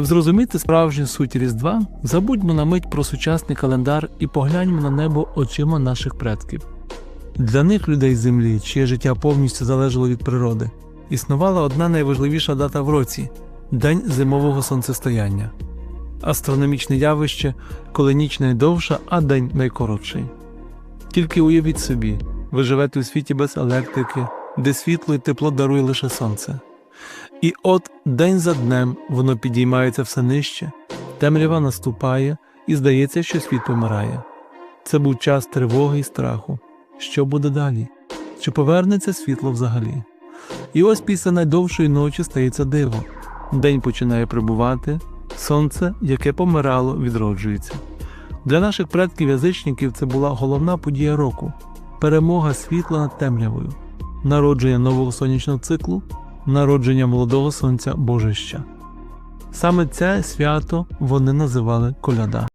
Щоб зрозуміти справжню суть Різдва, забудьмо на мить про сучасний календар і погляньмо на небо очима наших предків. Для них людей землі, чиє життя повністю залежало від природи, існувала одна найважливіша дата в році день зимового сонцестояння. Астрономічне явище, коли ніч найдовша, а день найкоротший. Тільки уявіть собі, ви живете у світі без електрики, де світло і тепло дарує лише сонце. І от день за днем воно підіймається все нижче, темрява наступає, і здається, що світ помирає. Це був час тривоги і страху. Що буде далі? Чи повернеться світло взагалі? І ось після найдовшої ночі стається диво. День починає прибувати, сонце, яке помирало, відроджується. Для наших предків-язичників це була головна подія року перемога світла над темрявою, народження нового сонячного циклу, народження молодого сонця Божища. Саме це свято вони називали коляда.